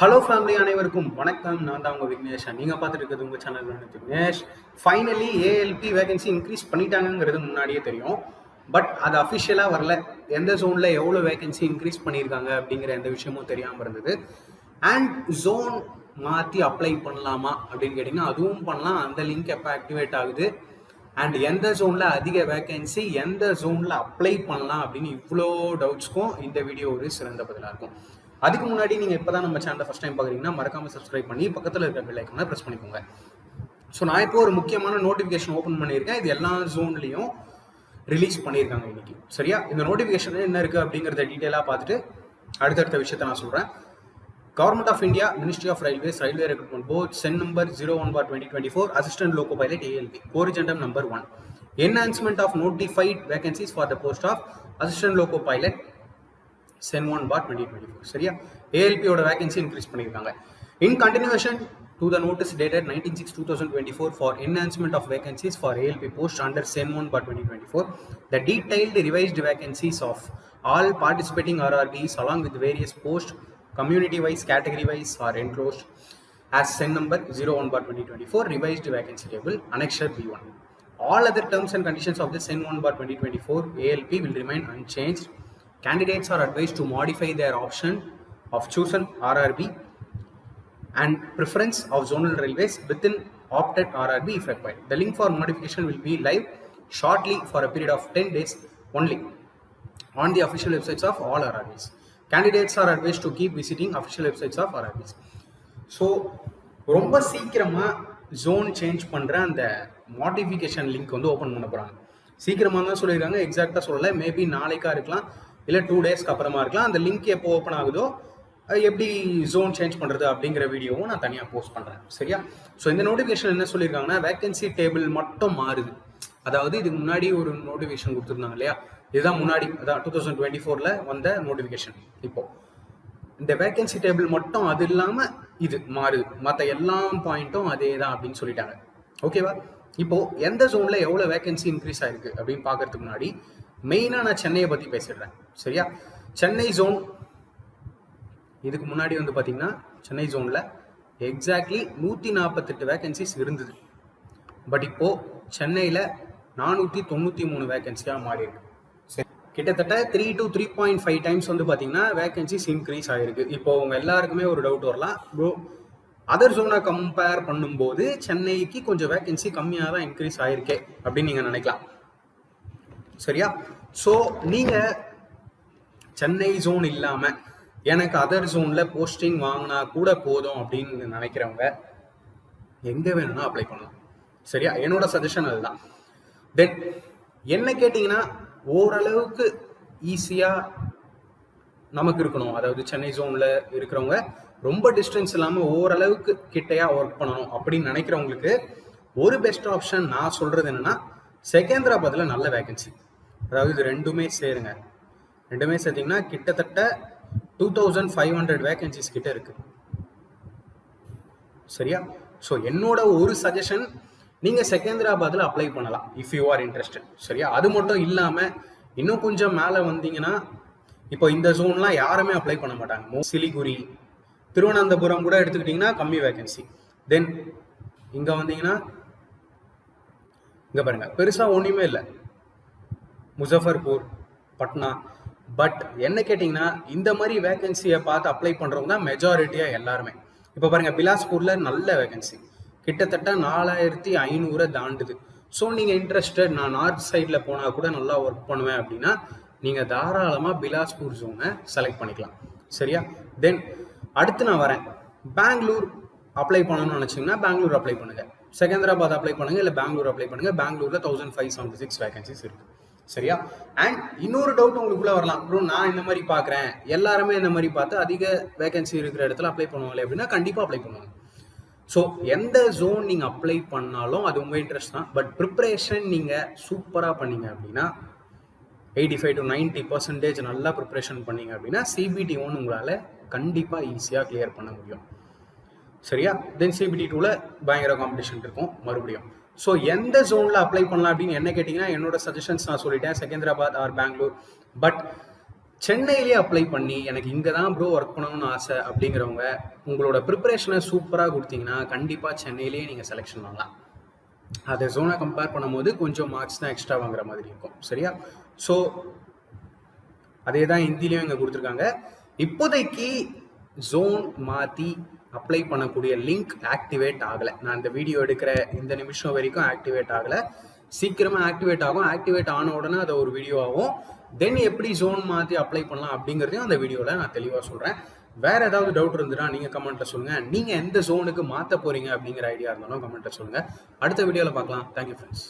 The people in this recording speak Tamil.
ஹலோ ஃபேமிலி அனைவருக்கும் வணக்கம். நான் தான் உங்கள் விக்னேஷ். நீங்கள் பார்த்துட்டு இருக்கிறது உங்கள் channel Vignesh. Finally ALP vacancy increase பண்ணிட்டாங்கங்கிறது முன்னாடியே தெரியும். பட் அது அஃபிஷியலாக வரல. எந்த ஜோனில் எவ்வளோ வேகன்சி இன்க்ரீஸ் பண்ணியிருக்காங்க அப்படிங்கிற எந்த விஷயமும் தெரியாமல் இருந்தது. அண்ட் ஜோன் மாற்றி அப்ளை பண்ணலாமா அப்படின்னு கேட்டிங்கன்னா அதுவும் பண்ணலாம். அந்த லிங்க் எப்போ ஆக்டிவேட் ஆகுது? அண்ட் எந்த ஜோனில் அதிக வேகன்சி எந்த ஜோனில் அப்ளை பண்ணலாம் அப்படின்னு இவ்வளோ டவுட்ஸ்க்கும் இந்த வீடியோ ஒரு சிறந்த பதிலாக இருக்கும். அதுக்கு முன்னாடி நீங்கள் இப்போ தான் நம்ம சேனலை ஃபஸ்ட் டைம் பார்க்குறீங்கன்னா மறக்காமல் சப்ஸ்கிரைப் பண்ணி பக்கத்தில் இருக்கிற பெல் ஐக்கனை ப்ரெஸ் பண்ணிக்கோங்க. ஸோ நான் இப்போ ஒரு முக்கியமான நோட்டிஃபிகேஷன் ஓப்பன் பண்ணியிருக்கேன். இது எல்லா ஜோன்லேயும் ரிலீஸ் பண்ணியிருக்காங்க இன்னைக்கு. சரியா? இந்த நோட்டிஃபிகேஷன் என்ன இருக்குது அப்படிங்கிறத டீட்டெயிலாக பார்த்துட்டு அடுத்தடுத்த விஷயத்த நான் சொல்கிறேன் government of India ministry of railways railway recruitment board CEN number zero one bar twenty twenty four assistant loco pilot ALP corrigendum number one enhancement of notified vacancies for the post of assistant loco pilot CEN one bar twenty twenty four சரியா ஏஎல்பியோட வேகன்சி இன்க்ரீஸ் பண்ணியிருக்காங்க in continuation to the notice dated nineteen six two thousand twenty four for enhancement of vacancies for ALP post under CEN one bar twenty twenty four the detailed revised vacancies of all participating RRBs along with various post community wise category wise are enclosed as SEN number 01 bar 2024 revised vacancy table annexure B1. All other terms and conditions of the SEN 1 bar 2024 ALP will remain unchanged. Candidates are advised to modify their option of chosen RRB and preference of zonal railways within opted RRB if required. The link for modification will be live shortly for a period of 10 days only on the official websites of all RRBs. Candidates are advised to keep visiting official websites of RRBs. So ரொம்ப சீக்கிரமாக ஜோன் சேஞ்ச் பண்ணுற அந்த மாடிஃபிகேஷன் லிங்க் வந்து ஓப்பன் பண்ண போகிறாங்க சீக்கிரமாக தான் சொல்லியிருக்காங்க எக்ஸாக்டாக சொல்லலை மேபி நாளைக்கா இருக்கலாம் இல்லை டூ டேஸ்க்கு அப்புறமா இருக்கலாம். அந்த லிங்க் எப்போ ஓப்பன் ஆகுதோ எப்படி ஜோன் சேஞ்ச் பண்ணுறது அப்படிங்கிற வீடியோவும் நான் தனியாக போஸ்ட் பண்ணுறேன் சரியா? ஸோ இந்த நோட்டிஃபிகேஷன் என்ன சொல்லியிருக்காங்கன்னா வேகன்சி டேபிள் மட்டும் மாறுது. அதாவது இதுக்கு முன்னாடி ஒரு நோட்டிஃபிகேஷன் கொடுத்துருந்தாங்க இல்லையா? இதுதான் முன்னாடி அதான் டூ தௌசண்ட் டுவெண்ட்டி ஃபோரில் வந்த நோட்டிஃபிகேஷன் இப்போது இந்த வேகன்சி டேபிள் மட்டும் அது இல்லாமல் இது மாறுது. மற்ற எல்லா பாயிண்ட்டும் அதே தான் அப்படின்னு சொல்லிட்டாங்க. ஓகேவா இப்போது எந்த ஜோனில் எவ்வளோ வேகன்சி இன்க்ரீஸ் ஆயிருக்கு அப்படின்னு பார்க்கறதுக்கு முன்னாடி மெயினாக நான் சென்னையை பற்றி பேசிடுறேன். சரியா? சென்னை ஜோன் இதுக்கு முன்னாடி வந்து பார்த்தீங்கன்னா சென்னை ஜோனில் எக்ஸாக்ட்லி நூற்றி நாற்பத்தெட்டு வேகன்சிஸ் இருந்தது. பட் இப்போது சென்னையில் நானூற்றி தொண்ணூற்றி மூணு வேகன்சியாக மாறியிருக்கு சரி. கிட்டத்தட்ட three to three point five times வந்து பார்த்தீங்கன்னா வேகன்சிஸ் இன்க்ரீஸ் ஆகிருக்கு இப்போ உங்க எல்லாருக்குமே ஒரு டவுட் வரலாம். ப்ரோ அதர் ஜோனை கம்பேர் பண்ணும்போது சென்னைக்கு கொஞ்சம் வேகன்சி கம்மியாக தான் இன்க்ரீஸ் ஆகிருக்கே அப்படின்னு நீங்கள் நினைக்கலாம். சரியா? ஸோ நீங்கள் சென்னை ஜோன் இல்லாமல் எனக்கு அதர் ஜோனில் போஸ்டிங் வாங்கினா கூட போதும் அப்படின்னு நினைக்கிறவங்க எங்கே வேணும்னா அப்ளை பண்ணலாம். சரியா? என்னோட சஜஷன் அதுதான். தென் என்ன கேட்டிங்கன்னா ஓரளவுக்கு ஈஸியாக நமக்கு இருக்கணும். அதாவது சென்னை ஜோனில் இருக்கிறவங்க ரொம்ப டிஸ்டன்ஸ் இல்லாமல் ஓரளவுக்கு கிட்டையாக ஒர்க் பண்ணணும் அப்படின்னு நினைக்கிறவங்களுக்கு ஒரு பெஸ்ட் ஆப்ஷன் நான் சொல்கிறது என்னென்னா செகேந்திராபாத்தில் நல்ல வேகன்சி அதாவது இது ரெண்டுமே சேருங்க. ரெண்டுமே சேர்த்திங்கன்னா கிட்டத்தட்ட two thousand five hundred vacancies கிட்ட இருக்கு. சரியா? ஸோ என்னோட ஒரு சஜஷன் நீங்கள் செகந்திராபாத்தில் அப்ளை பண்ணலாம் இஃப் யூ ஆர் இன்ட்ரெஸ்டட் சரியா? அது மட்டும் இல்லாமல் இன்னும் கொஞ்சம் மேலே வந்தீங்கன்னா இப்போ இந்த ஜோன்லாம் யாருமே அப்ளை பண்ண மாட்டாங்க. சிலிகுரி திருவனந்தபுரம் கூட எடுத்துக்கிட்டிங்கன்னா கம்மி வேகன்சி தென் இங்கே வந்தீங்கன்னா இங்கே பாருங்க பெருசாக ஒன்றுமே இல்லை. முசஃபர்பூர் பட்னா. பட் என்ன கேட்டிங்கன்னா இந்த மாதிரி வேகன்சியை பார்த்து அப்ளை பண்ணுறவங்க தான் மெஜாரிட்டியாக எல்லாருமே. இப்போ பாருங்கள் பிலாஸ்பூரில் நல்ல வேகன்சி கிட்டத்தட்ட நாலாயிரத்தி ஐநூறை தாண்டுது. ஸோ நீங்கள் இன்ட்ரெஸ்டட் நான் நார்த் சைடில் போனால் கூட நல்லா ஒர்க் பண்ணுவேன் அப்படின்னா நீங்கள் தாராளமாக பிலாஸ்பூர் ஜோனை செலக்ட் பண்ணிக்கலாம். சரியா? தென் அடுத்து நான் வரேன். பெங்களூர் அப்ளை பண்ணணும்னு நினச்சிங்கன்னா பெங்களூர் அப்ளை பண்ணுங்கள் செகந்திராபாத் அப்ளை பண்ணுங்கள் இல்லை பெங்களூர் அப்ளை பண்ணுங்கள் பெங்களூரில் thousand five seventy six vacancies இருக்குது சரியா? அண்ட் இன்னொரு டவுட் உங்களுக்குள்ள வரலாம். ப்ரோ நான் இந்த மாதிரி பார்க்குறேன். எல்லாருமே இந்த மாதிரி பார்த்து அதிக வேகன்சி இருக்கிற இடத்துல அப்ளை பண்ணுவாங்களே அப்படின்னா கண்டிப்பாக அப்ளை பண்ணுவாங்க. ஸோ எந்த ஜோன் நீங்கள் அப்ளை பண்ணாலும் அது உங்கள் இன்ட்ரெஸ்ட் தான். பட் ப்ரிப்ரேஷன் நீங்கள் சூப்பராக பண்ணீங்க அப்படின்னா eighty five to ninety percentage நல்லா ப்ரிப்ரேஷன் பண்ணீங்க அப்படின்னா சிபிடி ஒன் உங்களால் கண்டிப்பாக ஈஸியாக கிளியர் பண்ண முடியும். சரியா? தென் சிபிடி டூவில் பயங்கர காம்படிஷன் இருக்கும். மறுபடியும். ஸோ எந்த ஜோனில் அப்ளை பண்ணலாம் அப்படின்னு என்ன கேட்டிங்கன்னா என்னோட சஜஷன்ஸ் நான் சொல்லிட்டேன். செகந்திராபாத் ஆர் பெங்களூர் பட் சென்னையிலேயே அப்ளை பண்ணி எனக்கு இங்கே தான் ப்ரோ ஒர்க் பண்ணணும்னு ஆசை அப்படிங்கிறவங்க உங்களோட ப்ரிப்பரேஷனை சூப்பராக கொடுத்தீங்கன்னா கண்டிப்பாக சென்னையிலேயே நீங்கள் செலெக்ஷன் வாங்கலாம் அதை ஜோனை கம்பேர் பண்ணும்போது கொஞ்சம் மார்க்ஸ் தான் எக்ஸ்ட்ரா வாங்குற மாதிரி இருக்கும். சரியா? ஸோ அதே தான் ஹிந்திலையும் இங்கே கொடுத்துருக்காங்க. இப்போதைக்கு ஜோன் மாற்றி அப்ளை பண்ணக்கூடிய லிங்க் ஆக்டிவேட் ஆகலை. நான் இந்த வீடியோ எடுக்கிற இந்த நிமிஷம் வரைக்கும் ஆக்டிவேட் ஆகலை. சீக்கிரமாக ஆக்டிவேட் ஆகும். ஆக்டிவேட் ஆன உடனே அதை ஒரு வீடியோ ஆகும். தென் எப்படி ஜோன் மாற்றி அப்ளை பண்ணலாம் அப்படிங்கிறதையும் அந்த வீடியோவில் நான் தெளிவாக சொல்கிறேன் வேற ஏதாவது டவுட் இருந்துன்னா நீங்கள் கமெண்ட்டில் சொல்லுங்கள் நீங்கள் எந்த ஜோனுக்கு மாற்ற போகிறீங்க அப்படிங்கிற ஐடியா இருந்தாலும் கமெண்ட்டில் சொல்லுங்கள் அடுத்த வீடியோவில் பார்க்கலாம். Thank you friends